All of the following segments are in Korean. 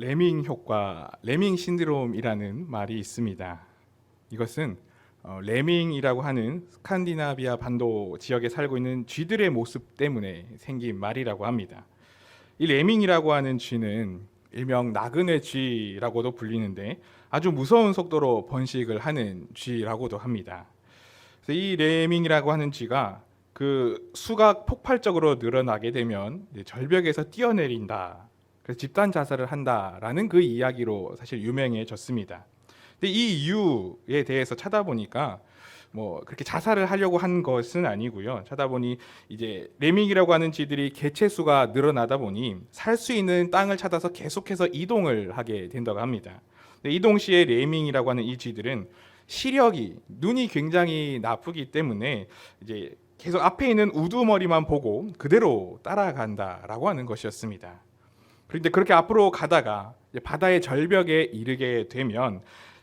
레밍 효과, 레밍 신드롬이라는 말이 있습니다. 이것은 어, 레밍이라고 하는 스칸디나비아 반도 지역에 살고 있는 쥐들의 모습 때문에 생긴 말이라고 합니다. 이 레밍이라고 하는 쥐는 일명 나그네 쥐라고도 불리는데 아주 무서운 속도로 번식을 하는 쥐라고도 합니다. 이 레밍이라고 하는 쥐가 그 수가 폭발적으로 늘어나게 되면 절벽에서 뛰어내린다. 그래서 집단 자살을 한다라는 그 이야기로 사실 유명해졌습니다. 근데 이 이유에 대해서 찾아보니까 뭐 그렇게 자살을 하려고 한 것은 아니고요. 찾아보니 이제 레밍이라고 하는 쥐들이 개체 수가 늘어나다 보니 살 수 있는 땅을 찾아서 계속해서 이동을 하게 된다고 합니다. 이동 시에 레밍이라고 하는 이 쥐들은 시력이 눈이 굉장히 나쁘기 때문에 이제 계속 앞에 있는 우두머리만 보고 그대로 따라간다라고 하는 것이었습니다. 그런데 그렇게 앞으로 가다가 바다의 절벽에 이르게 되면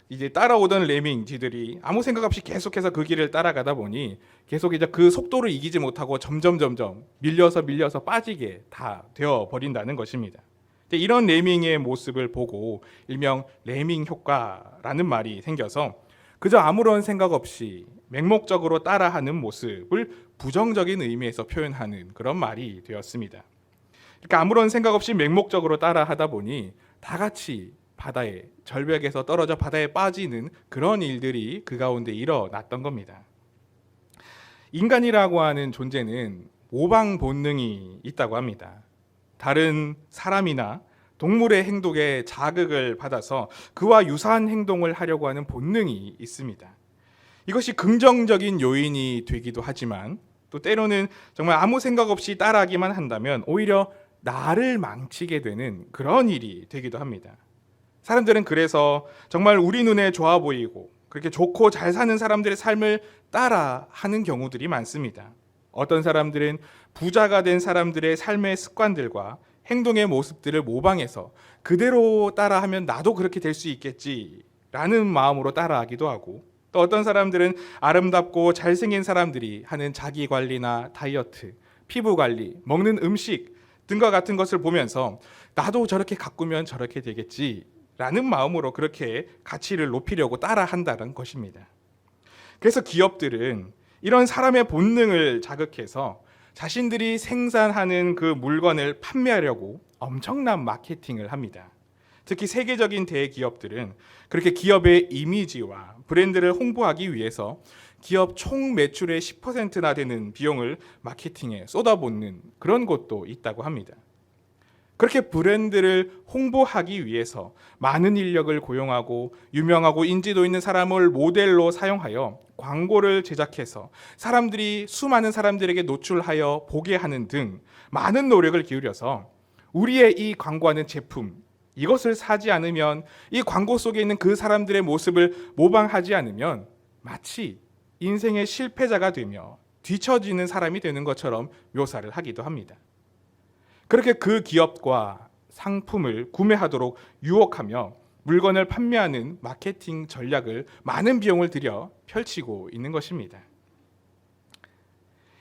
이제 따라오던 레밍쥐들이 아무 생각 없이 계속해서 그 길을 따라가다 보니 계속 이제 그 속도를 이기지 못하고 점점 점점 밀려서 밀려서 빠지게 다 되어 버린다는 것입니다. 이런 레밍의 모습을 보고 일명 레밍 효과라는 말이 생겨서 그저 아무런 생각 없이 맹목적으로 따라하는 모습을 부정적인 의미에서 표현하는 그런 말이 되었습니다. 그러니까 아무런 생각 없이 맹목적으로 따라 하다 보니 다 같이 바다에 절벽에서 떨어져 바다에 빠지는 그런 일들이 그 가운데 일어났던 겁니다. 인간이라고 하는 존재는 모방 본능이 있다고 합니다. 다른 사람이나 동물의 행동에 자극을 받아서 그와 유사한 행동을 하려고 하는 본능이 있습니다. 이것이 긍정적인 요인이 되기도 하지만 또 때로는 정말 아무 생각 없이 따라하기만 한다면 오히려 나를 망치게 되는 그런 일이 되기도 합니다. 사람들은 그래서 정말 우리 눈에 좋아 보이고 그렇게 좋고 잘 사는 사람들의 삶을 따라 하는 경우들이 많습니다. 어떤 사람들은 부자가 된 사람들의 삶의 습관들과 행동의 모습들을 모방해서 그대로 따라하면 나도 그렇게 될 수 있겠지라는 마음으로 따라하기도 하고 또 어떤 사람들은 아름답고 잘생긴 사람들이 하는 자기 관리나 다이어트, 피부 관리, 먹는 음식 등과 같은 것을 보면서 나도 저렇게 가꾸면 저렇게 되겠지 라는 마음으로 그렇게 가치를 높이려고 따라한다는 것입니다. 그래서 기업들은 이런 사람의 본능을 자극해서 자신들이 생산하는 그 물건을 판매하려고 엄청난 마케팅을 합니다. 특히 세계적인 대기업들은 그렇게 기업의 이미지와 브랜드를 홍보하기 위해서 기업 총 매출의 10%나 되는 비용을 마케팅에 쏟아붓는 그런 곳도 있다고 합니다. 그렇게 브랜드를 홍보하기 위해서 많은 인력을 고용하고 유명하고 인지도 있는 사람을 모델로 사용하여 광고를 제작해서 사람들이 수많은 사람들에게 노출하여 보게 하는 등 많은 노력을 기울여서 우리의 이 광고하는 제품 이것을 사지 않으면 이 광고 속에 있는 그 사람들의 모습을 모방하지 않으면 마치 인생의 실패자가 되며 뒤처지는 사람이 되는 것처럼 묘사를 하기도 합니다. 그렇게 그 기업과 상품을 구매하도록 유혹하며 물건을 판매하는 마케팅 전략을 많은 비용을 들여 펼치고 있는 것입니다.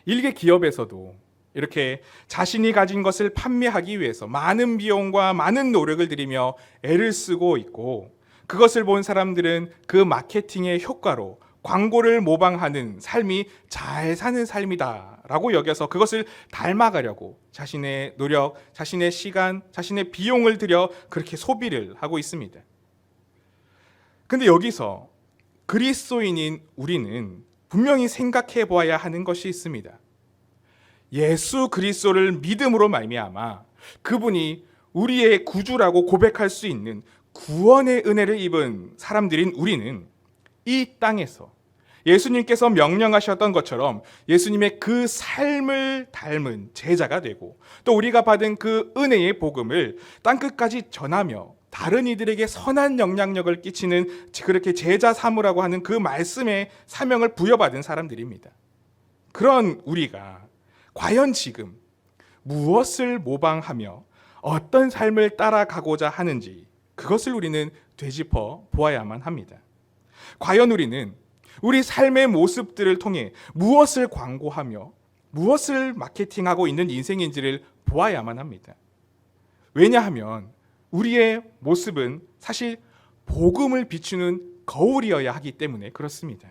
일개 기업에서도 이렇게 자신이 가진 것을 판매하기 위해서 많은 비용과 많은 노력을 들이며 애를 쓰고 있고 그것을 본 사람들은 그 마케팅의 효과로 광고를 모방하는 삶이 잘 사는 삶이다라고 여겨서 그것을 닮아가려고 자신의 노력, 자신의 시간, 자신의 비용을 들여 그렇게 소비를 하고 있습니다. 근데 여기서 그리스도인인 우리는 분명히 생각해 보아야 하는 것이 있습니다. 예수 그리스도를 믿음으로 말미암아 그분이 우리의 구주라고 고백할 수 있는 구원의 은혜를 입은 사람들인 우리는 이 땅에서 예수님께서 명령하셨던 것처럼 예수님의 그 삶을 닮은 제자가 되고 또 우리가 받은 그 은혜의 복음을 땅 끝까지 전하며 다른 이들에게 선한 영향력을 끼치는 그렇게 제자 사무라고 하는 그 말씀의 사명을 부여받은 사람들입니다. 그런 우리가 과연 지금 무엇을 모방하며 어떤 삶을 따라가고자 하는지 그것을 우리는 되짚어 보아야만 합니다. 과연 우리는 우리 삶의 모습들을 통해 무엇을 광고하며 무엇을 마케팅하고 있는 인생인지를 보아야만 합니다. 왜냐하면 우리의 모습은 사실 복음을 비추는 거울이어야 하기 때문에 그렇습니다.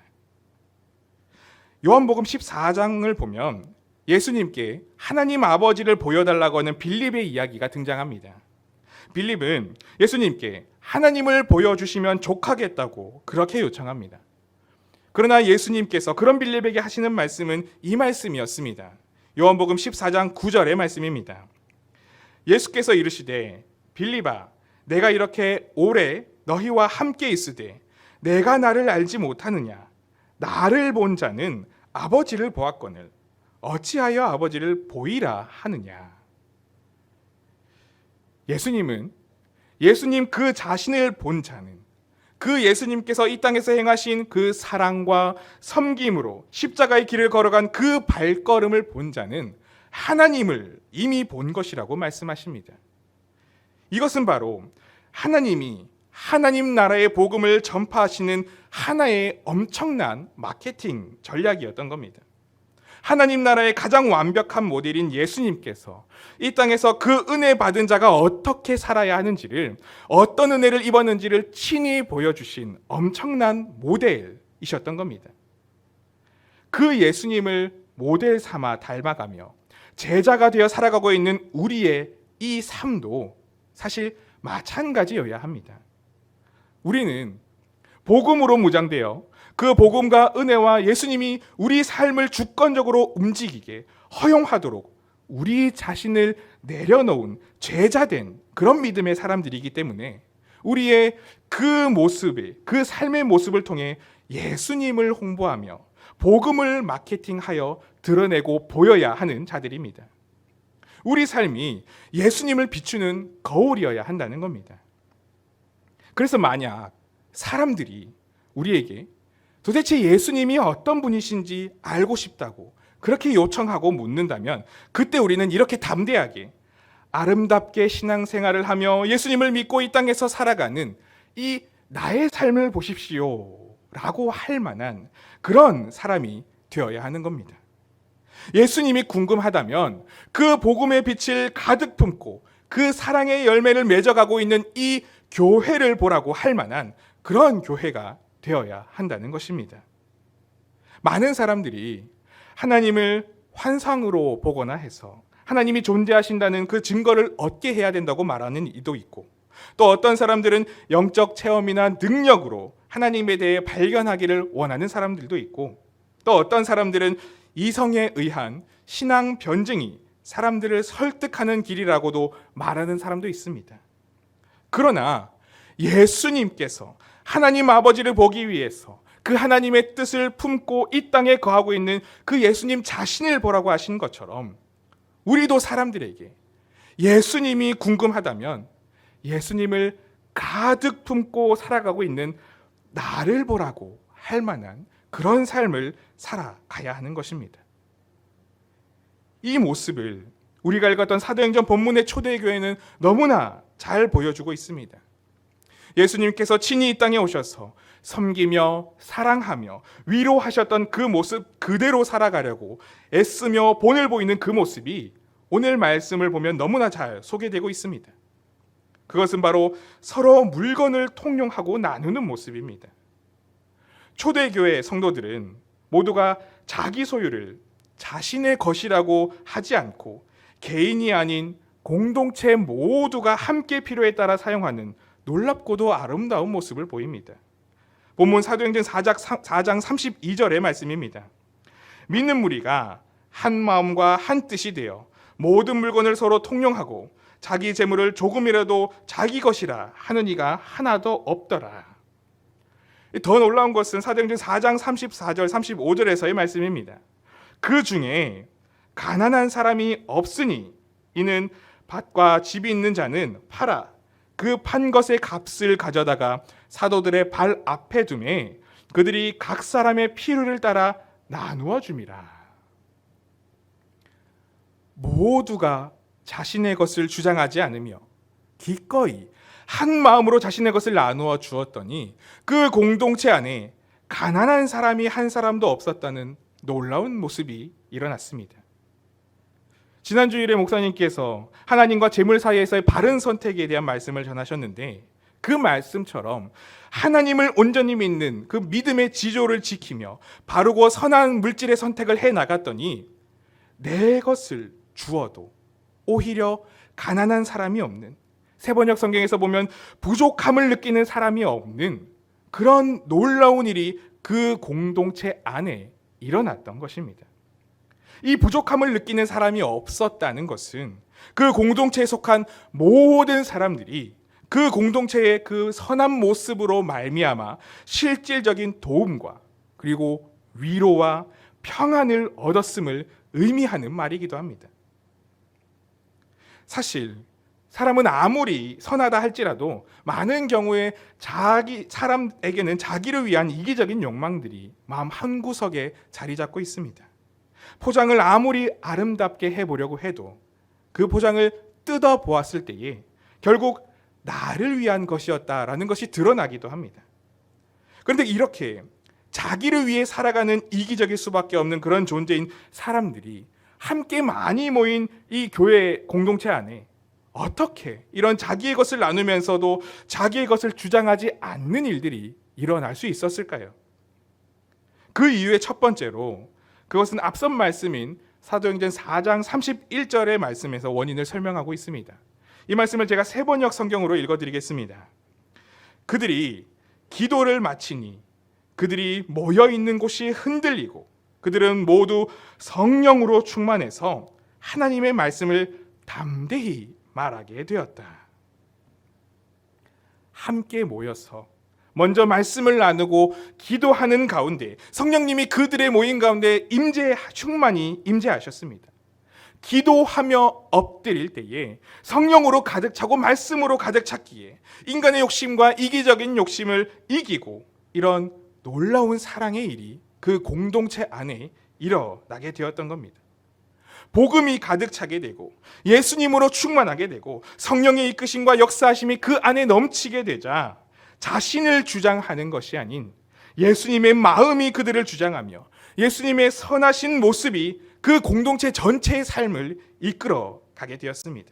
요한복음 14장을 보면 예수님께 하나님 아버지를 보여달라고 하는 빌립의 이야기가 등장합니다. 빌립은 예수님께 하나님을 보여주시면 족하겠다고 그렇게 요청합니다. 그러나 예수님께서 그런 빌립에게 하시는 말씀은 이 말씀이었습니다. 요한복음 14장 9절의 말씀입니다. 예수께서 이르시되 빌립아 내가 이렇게 오래 너희와 함께 있으되 내가 나를 알지 못하느냐 나를 본 자는 아버지를 보았거늘 어찌하여 아버지를 보이라 하느냐 예수님은 예수님 그 자신을 본 자는 그 예수님께서 이 땅에서 행하신 그 사랑과 섬김으로 십자가의 길을 걸어간 그 발걸음을 본 자는 하나님을 이미 본 것이라고 말씀하십니다. 이것은 바로 하나님이 하나님 나라의 복음을 전파하시는 하나의 엄청난 마케팅 전략이었던 겁니다. 하나님 나라의 가장 완벽한 모델인 예수님께서 이 땅에서 그 은혜 받은 자가 어떻게 살아야 하는지를 어떤 은혜를 입었는지를 친히 보여주신 엄청난 모델이셨던 겁니다. 그 예수님을 모델 삼아 닮아가며 제자가 되어 살아가고 있는 우리의 이 삶도 사실 마찬가지여야 합니다. 우리는 복음으로 무장되어 그 복음과 은혜와 예수님이 우리 삶을 주권적으로 움직이게 허용하도록 우리 자신을 내려놓은 죄자된 그런 믿음의 사람들이기 때문에 우리의 그 모습의 그 삶의 모습을 통해 예수님을 홍보하며 복음을 마케팅하여 드러내고 보여야 하는 자들입니다. 우리 삶이 예수님을 비추는 거울이어야 한다는 겁니다. 그래서 만약 사람들이 우리에게 도대체 예수님이 어떤 분이신지 알고 싶다고 그렇게 요청하고 묻는다면 그때 우리는 이렇게 담대하게 아름답게 신앙생활을 하며 예수님을 믿고 이 땅에서 살아가는 이 나의 삶을 보십시오. 라고 할 만한 그런 사람이 되어야 하는 겁니다. 예수님이 궁금하다면 그 복음의 빛을 가득 품고 그 사랑의 열매를 맺어가고 있는 이 교회를 보라고 할 만한 그런 교회가 되어야 한다는 것입니다. 많은 사람들이 하나님을 환상으로 보거나 해서 하나님이 존재하신다는 그 증거를 얻게 해야 된다고 말하는 이도 있고 또 어떤 사람들은 영적 체험이나 능력으로 하나님에 대해 발견하기를 원하는 사람들도 있고 또 어떤 사람들은 이성에 의한 신앙 변증이 사람들을 설득하는 길이라고도 말하는 사람도 있습니다. 그러나 예수님께서 하나님 아버지를 보기 위해서 그 하나님의 뜻을 품고 이 땅에 거하고 있는 그 예수님 자신을 보라고 하신 것처럼 우리도 사람들에게 예수님이 궁금하다면 예수님을 가득 품고 살아가고 있는 나를 보라고 할 만한 그런 삶을 살아가야 하는 것입니다. 이 모습을 우리가 읽었던 사도행전 본문의 초대교회는 너무나 잘 보여주고 있습니다. 예수님께서 친히 이 땅에 오셔서 섬기며 사랑하며 위로하셨던 그 모습 그대로 살아가려고 애쓰며 본을 보이는 그 모습이 오늘 말씀을 보면 너무나 잘 소개되고 있습니다. 그것은 바로 서로 물건을 통용하고 나누는 모습입니다. 초대교회 성도들은 모두가 자기 소유를 자신의 것이라고 하지 않고 개인이 아닌 공동체 모두가 함께 필요에 따라 사용하는 놀랍고도 아름다운 모습을 보입니다. 본문 사도행전 4장 32절의 말씀입니다. 믿는 무리가 한 마음과 한 뜻이 되어 모든 물건을 서로 통용하고 자기 재물을 조금이라도 자기 것이라 하는 이가 하나도 없더라. 더 놀라운 것은 사도행전 4장 34절 35절에서의 말씀입니다. 그 중에 가난한 사람이 없으니 이는 밭과 집이 있는 자는 팔아 그 판 것의 값을 가져다가 사도들의 발 앞에 두매 그들이 각 사람의 필요를 따라 나누어 줌이라. 모두가 자신의 것을 주장하지 않으며 기꺼이 한 마음으로 자신의 것을 나누어 주었더니 그 공동체 안에 가난한 사람이 한 사람도 없었다는 놀라운 모습이 일어났습니다. 지난 주 일에 목사님께서 하나님과 재물 사이에서의 바른 선택에 대한 말씀을 전하셨는데 그 말씀처럼 하나님을 온전히 믿는 그 믿음의 지조를 지키며 바르고 선한 물질의 선택을 해 나갔더니 내 것을 주어도 오히려 가난한 사람이 없는 세번역 성경에서 보면 부족함을 느끼는 사람이 없는 그런 놀라운 일이 그 공동체 안에 일어났던 것입니다. 이 부족함을 느끼는 사람이 없었다는 것은 그 공동체에 속한 모든 사람들이 그 공동체의 그 선한 모습으로 말미암아 실질적인 도움과 그리고 위로와 평안을 얻었음을 의미하는 말이기도 합니다. 사실 사람은 아무리 선하다 할지라도 많은 경우에 자기 사람에게는 자기를 위한 이기적인 욕망들이 마음 한 구석에 자리 잡고 있습니다. 포장을 아무리 아름답게 해보려고 해도 그 포장을 뜯어 보았을 때에 결국 나를 위한 것이었다라는 것이 드러나기도 합니다. 그런데 이렇게 자기를 위해 살아가는 이기적일 수밖에 없는 그런 존재인 사람들이 함께 많이 모인 이 교회 공동체 안에 어떻게 이런 자기의 것을 나누면서도 자기의 것을 주장하지 않는 일들이 일어날 수 있었을까요? 그 이유의 첫 번째로 그것은 앞선 말씀인 사도행전 4장 31절의 말씀에서 원인을 설명하고 있습니다. 이 말씀을 제가 세 번역 성경으로 읽어드리겠습니다. 그들이 기도를 마치니 그들이 모여 있는 곳이 흔들리고 그들은 모두 성령으로 충만해서 하나님의 말씀을 담대히 말하게 되었다. 함께 모여서 먼저 말씀을 나누고 기도하는 가운데 성령님이 그들의 모임 가운데 임재 충만히 임재하셨습니다. 기도하며 엎드릴 때에 성령으로 가득 차고 말씀으로 가득 찼기에 인간의 욕심과 이기적인 욕심을 이기고 이런 놀라운 사랑의 일이 그 공동체 안에 일어나게 되었던 겁니다. 복음이 가득 차게 되고 예수님으로 충만하게 되고 성령의 이끄심과 역사하심이 그 안에 넘치게 되자 자신을 주장하는 것이 아닌 예수님의 마음이 그들을 주장하며 예수님의 선하신 모습이 그 공동체 전체의 삶을 이끌어 가게 되었습니다.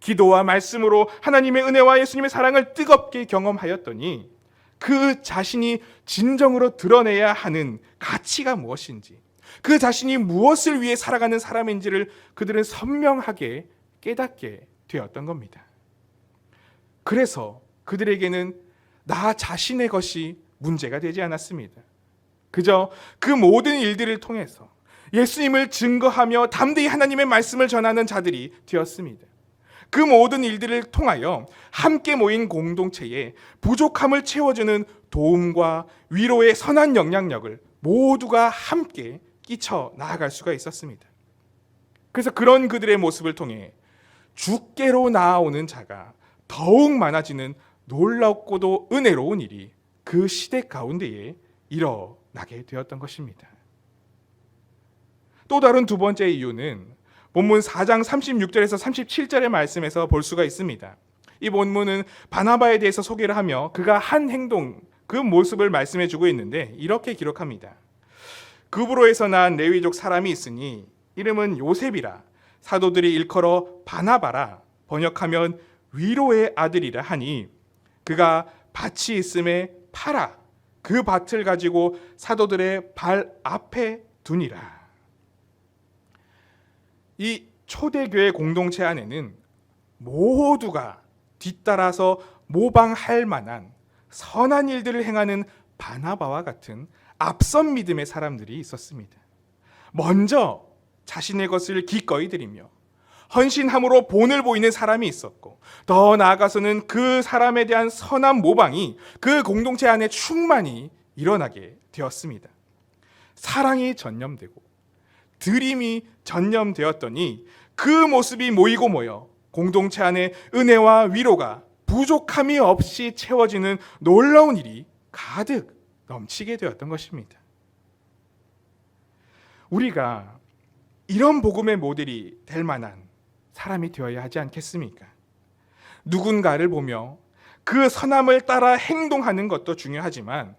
기도와 말씀으로 하나님의 은혜와 예수님의 사랑을 뜨겁게 경험하였더니 그 자신이 진정으로 드러내야 하는 가치가 무엇인지, 그 자신이 무엇을 위해 살아가는 사람인지를 그들은 선명하게 깨닫게 되었던 겁니다. 그래서 그들에게는 나 자신의 것이 문제가 되지 않았습니다. 그저 그 모든 일들을 통해서 예수님을 증거하며 담대히 하나님의 말씀을 전하는 자들이 되었습니다. 그 모든 일들을 통하여 함께 모인 공동체에 부족함을 채워주는 도움과 위로의 선한 영향력을 모두가 함께 끼쳐 나아갈 수가 있었습니다. 그래서 그런 그들의 모습을 통해 주께로 나아오는 자가 더욱 많아지는 놀랍고도 은혜로운 일이 그 시대 가운데에 일어나게 되었던 것입니다. 또 다른 두 번째 이유는 본문 4장 36절에서 37절의 말씀에서 볼 수가 있습니다. 이 본문은 바나바에 대해서 소개를 하며 그가 한 행동, 그 모습을 말씀해 주고 있는데 이렇게 기록합니다. 그브로에서 난 레위족 사람이 있으니 이름은 요셉이라 사도들이 일컬어 바나바라 번역하면 위로의 아들이라 하니 그가 밭이 있음에 팔아 그 밭을 가지고 사도들의 발 앞에 두니라. 이 초대교회 공동체 안에는 모두가 뒤따라서 모방할 만한 선한 일들을 행하는 바나바와 같은 앞선 믿음의 사람들이 있었습니다. 먼저 자신의 것을 기꺼이 드리며 헌신함으로 본을 보이는 사람이 있었고 더 나아가서는 그 사람에 대한 선한 모방이 그 공동체 안에 충만히 일어나게 되었습니다. 사랑이 전념되고 드림이 전념되었더니 그 모습이 모이고 모여 공동체 안에 은혜와 위로가 부족함이 없이 채워지는 놀라운 일이 가득 넘치게 되었던 것입니다. 우리가 이런 복음의 모델이 될 만한 사람이 되어야 하지 않겠습니까? 누군가를 보며 그 선함을 따라 행동하는 것도 중요하지만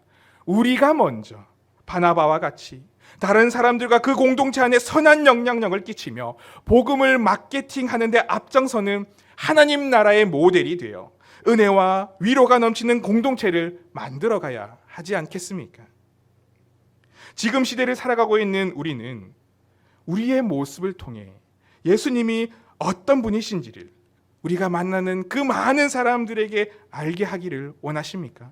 우리가 먼저 바나바와 같이 다른 사람들과 그 공동체 안에 선한 영향력을 끼치며 복음을 마케팅하는 데 앞장서는 하나님 나라의 모델이 되어 은혜와 위로가 넘치는 공동체를 만들어 가야 하지 않겠습니까? 지금 시대를 살아가고 있는 우리는 우리의 모습을 통해 예수님이 어떤 분이신지를 우리가 만나는 그 많은 사람들에게 알게 하기를 원하십니까?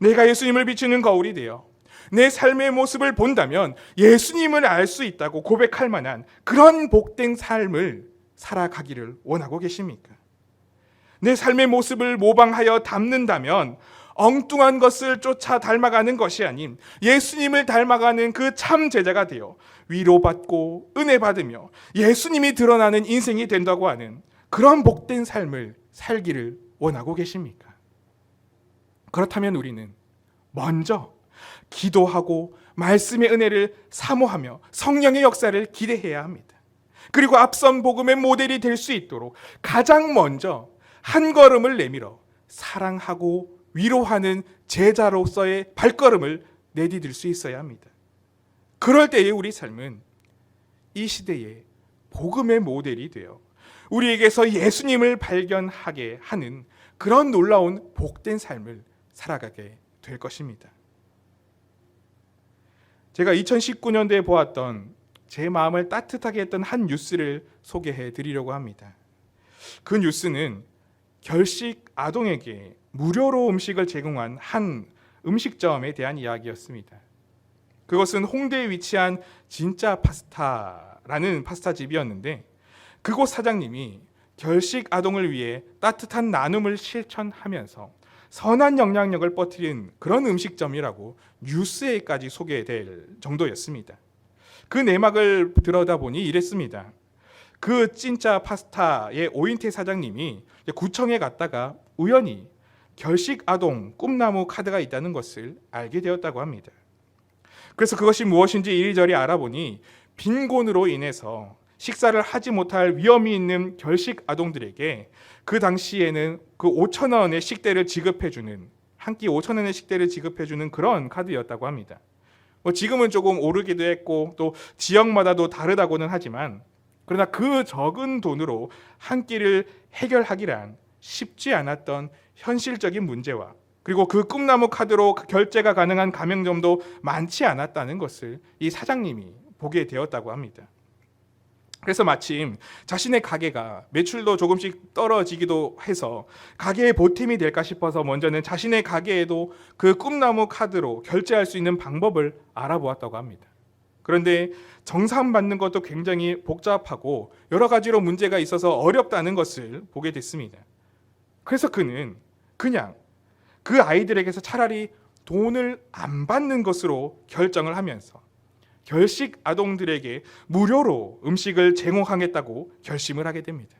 내가 예수님을 비추는 거울이 되어 내 삶의 모습을 본다면 예수님을 알 수 있다고 고백할 만한 그런 복된 삶을 살아가기를 원하고 계십니까? 내 삶의 모습을 모방하여 담는다면 엉뚱한 것을 쫓아 닮아가는 것이 아닌 예수님을 닮아가는 그 참 제자가 되어 위로받고 은혜 받으며 예수님이 드러나는 인생이 된다고 하는 그런 복된 삶을 살기를 원하고 계십니까? 그렇다면 우리는 먼저 기도하고 말씀의 은혜를 사모하며 성령의 역사를 기대해야 합니다. 그리고 앞선 복음의 모델이 될 수 있도록 가장 먼저 한 걸음을 내밀어 사랑하고 위로하는 제자로서의 발걸음을 내디딜 수 있어야 합니다. 그럴 때의 우리 삶은 이 시대의 복음의 모델이 되어 우리에게서 예수님을 발견하게 하는 그런 놀라운 복된 삶을 살아가게 될 것입니다. 제가 2019년도에 보았던 제 마음을 따뜻하게 했던 한 뉴스를 소개해 드리려고 합니다. 그 뉴스는 결식 아동에게 무료로 음식을 제공한 한 음식점에 대한 이야기였습니다. 그것은 홍대에 위치한 진짜 파스타라는 파스타 집이었는데 그곳 사장님이 결식 아동을 위해 따뜻한 나눔을 실천하면서 선한 영향력을 뻗뜨린 그런 음식점이라고 뉴스에까지 소개될 정도였습니다. 그 내막을 들여다보니 이랬습니다. 그 진짜 파스타의 오인태 사장님이 구청에 갔다가 우연히 결식 아동 꿈나무 카드가 있다는 것을 알게 되었다고 합니다. 그래서 그것이 무엇인지 이리저리 알아보니 빈곤으로 인해서 식사를 하지 못할 위험이 있는 결식 아동들에게 그 당시에는 그 5천 원의 식대를 지급해 주는 한 끼 5천 원의 식대를 지급해 주는 그런 카드였다고 합니다. 뭐 지금은 조금 오르기도 했고 또 지역마다도 다르다고는 하지만 그러나 그 적은 돈으로 한 끼를 해결하기란 쉽지 않았던 현실적인 문제와 그리고 그 꿈나무 카드로 결제가 가능한 가맹점도 많지 않았다는 것을 이 사장님이 보게 되었다고 합니다. 그래서 마침 자신의 가게가 매출도 조금씩 떨어지기도 해서 가게의 보탬이 될까 싶어서 먼저는 자신의 가게에도 그 꿈나무 카드로 결제할 수 있는 방법을 알아보았다고 합니다. 그런데 정산받는 것도 굉장히 복잡하고 여러 가지로 문제가 있어서 어렵다는 것을 보게 됐습니다. 그래서 그는 그냥 그 아이들에게서 차라리 돈을 안 받는 것으로 결정을 하면서 결식 아동들에게 무료로 음식을 제공하겠다고 결심을 하게 됩니다.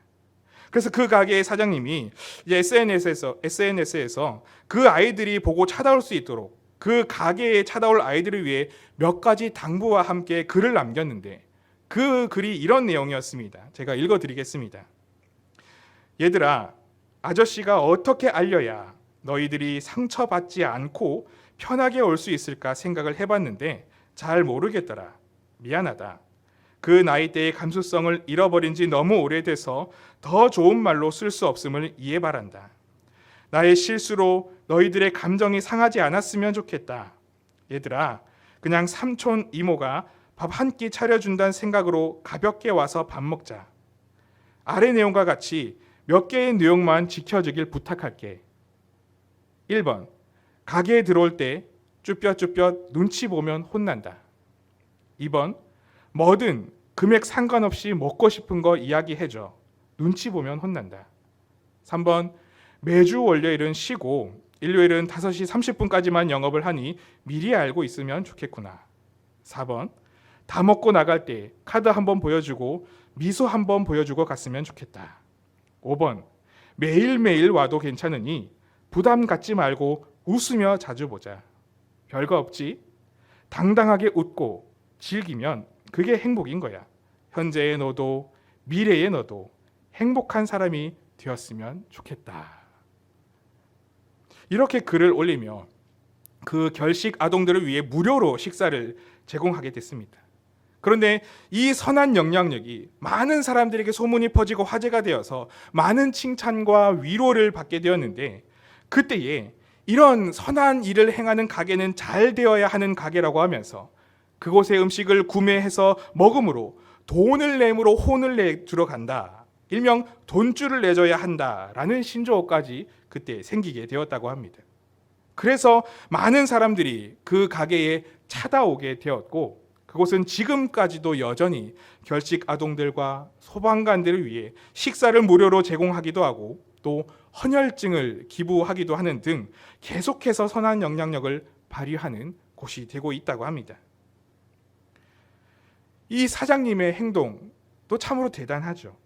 그래서 그 가게의 사장님이 SNS에서 SNS에서 그 아이들이 보고 찾아올 수 있도록 그 가게에 찾아올 아이들을 위해 몇 가지 당부와 함께 글을 남겼는데 그 글이 이런 내용이었습니다. 제가 읽어 드리겠습니다. 얘들아, 아저씨가 어떻게 알려야 너희들이 상처받지 않고 편하게 올 수 있을까 생각을 해봤는데 잘 모르겠더라. 미안하다. 그 나이대의 감수성을 잃어버린 지 너무 오래돼서 더 좋은 말로 쓸 수 없음을 이해 바란다. 나의 실수로 너희들의 감정이 상하지 않았으면 좋겠다. 얘들아, 그냥 삼촌 이모가 밥 한 끼 차려준다는 생각으로 가볍게 와서 밥 먹자. 아래 내용과 같이 몇 개의 내용만 지켜주길 부탁할게. 1번. 가게에 들어올 때 쭈뼛쭈뼛 눈치 보면 혼난다. 2번 뭐든 금액 상관없이 먹고 싶은 거 이야기해줘. 눈치 보면 혼난다. 3번 매주 월요일은 쉬고 일요일은 5시 30분까지만 영업을 하니 미리 알고 있으면 좋겠구나. 4번 다 먹고 나갈 때 카드 한번 보여주고 미소 한번 보여주고 갔으면 좋겠다. 5번 매일매일 와도 괜찮으니 부담 갖지 말고 웃으며 자주 보자. 별거 없지. 당당하게 웃고 즐기면 그게 행복인 거야. 현재의 너도 미래의 너도 행복한 사람이 되었으면 좋겠다. 이렇게 글을 올리며 그 결식 아동들을 위해 무료로 식사를 제공하게 됐습니다. 그런데 이 선한 영향력이 많은 사람들에게 소문이 퍼지고 화제가 되어서 많은 칭찬과 위로를 받게 되었는데 그때에 이런 선한 일을 행하는 가게는 잘 되어야 하는 가게라고 하면서 그곳의 음식을 구매해서 먹음으로 돈을 내므로 혼을 내 들어간다. 일명 돈줄을 내줘야 한다라는 신조어까지 그때 생기게 되었다고 합니다. 그래서 많은 사람들이 그 가게에 찾아오게 되었고 그곳은 지금까지도 여전히 결식 아동들과 소방관들을 위해 식사를 무료로 제공하기도 하고 또 헌혈증을 기부하기도 하는 등 계속해서 선한 영향력을 발휘하는 곳이 되고 있다고 합니다. 이 사장님의 행동도 참으로 대단하죠.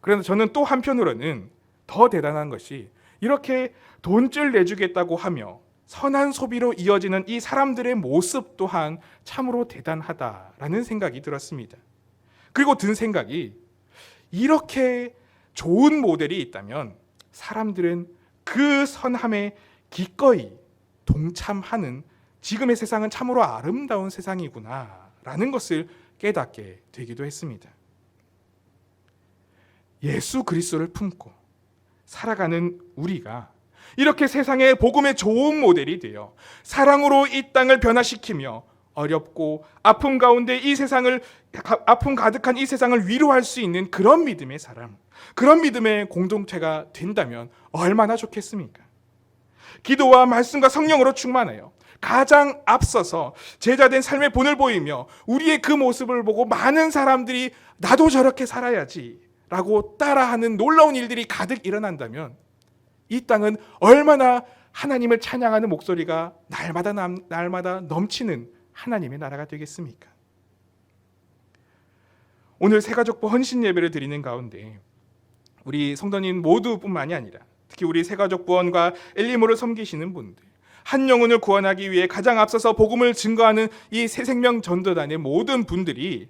그래서 저는 또 한편으로는 더 대단한 것이 이렇게 돈줄 내주겠다고 하며 선한 소비로 이어지는 이 사람들의 모습 또한 참으로 대단하다라는 생각이 들었습니다. 그리고 든 생각이 이렇게 좋은 모델이 있다면 사람들은 그 선함에 기꺼이 동참하는 지금의 세상은 참으로 아름다운 세상이구나 라는 것을 깨닫게 되기도 했습니다. 예수 그리스도를 품고 살아가는 우리가 이렇게 세상의 복음의 좋은 모델이 되어 사랑으로 이 땅을 변화시키며 어렵고 아픔 가운데 이 세상을 아픔 가득한 이 세상을 위로할 수 있는 그런 믿음의 사람, 그런 믿음의 공동체가 된다면 얼마나 좋겠습니까? 기도와 말씀과 성령으로 충만하여 가장 앞서서 제자된 삶의 본을 보이며 우리의 그 모습을 보고 많은 사람들이 나도 저렇게 살아야지 라고 따라하는 놀라운 일들이 가득 일어난다면 이 땅은 얼마나 하나님을 찬양하는 목소리가 날마다 날마다 넘치는 하나님의 나라가 되겠습니까? 오늘 새가족부 헌신 예배를 드리는 가운데 우리 성도님 모두뿐만이 아니라 특히 우리 새가족 부원과 엘리모를 섬기시는 분들 한 영혼을 구원하기 위해 가장 앞서서 복음을 증거하는 이 새생명 전도단의 모든 분들이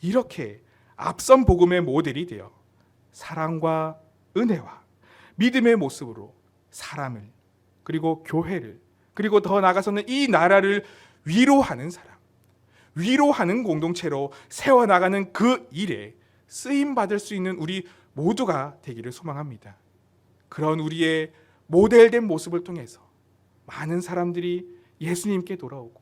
이렇게 앞선 복음의 모델이 되어 사랑과 은혜와 믿음의 모습으로 사람을 그리고 교회를 그리고 더 나아가서는 이 나라를 위로하는 사람, 위로하는 공동체로 세워 나가는 그 일에 쓰임 받을 수 있는 우리 모두가 되기를 소망합니다. 그런 우리의 모델된 모습을 통해서 많은 사람들이 예수님께 돌아오고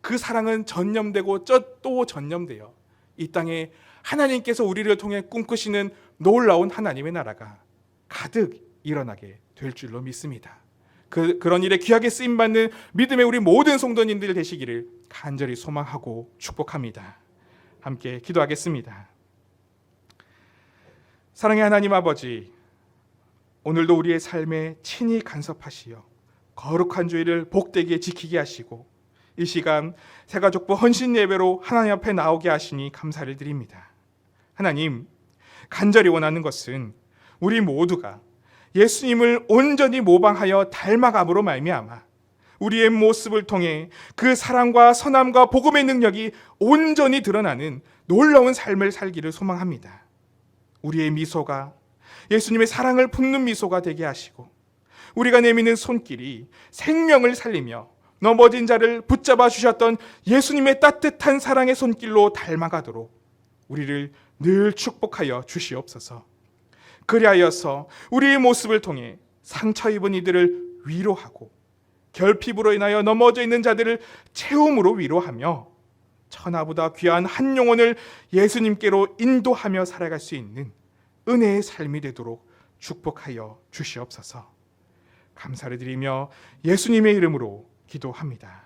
그 사랑은 전념되고 또 전념되어 이 땅에 하나님께서 우리를 통해 꿈꾸시는 놀라운 하나님의 나라가 가득 일어나게 될 줄로 믿습니다. 그, 그런 일에 귀하게 쓰임 받는 믿음의 우리 모든 성도님들 되시기를 간절히 소망하고 축복합니다. 함께 기도하겠습니다. 사랑의 하나님 아버지, 오늘도 우리의 삶에 친히 간섭하시어 거룩한 주의를 복되게 지키게 하시고 이 시간 새가족부 헌신 예배로 하나님 앞에 나오게 하시니 감사를 드립니다. 하나님, 간절히 원하는 것은 우리 모두가 예수님을 온전히 모방하여 닮아감으로 말미암아 우리의 모습을 통해 그 사랑과 선함과 복음의 능력이 온전히 드러나는 놀라운 삶을 살기를 소망합니다. 우리의 미소가 예수님의 사랑을 품는 미소가 되게 하시고 우리가 내미는 손길이 생명을 살리며 넘어진 자를 붙잡아 주셨던 예수님의 따뜻한 사랑의 손길로 닮아가도록 우리를 늘 축복하여 주시옵소서. 그리하여서 우리의 모습을 통해 상처 입은 이들을 위로하고 결핍으로 인하여 넘어져 있는 자들을 채움으로 위로하며 천하보다 귀한 한 영혼을 예수님께로 인도하며 살아갈 수 있는 은혜의 삶이 되도록 축복하여 주시옵소서. 감사를 드리며 예수님의 이름으로 기도합니다.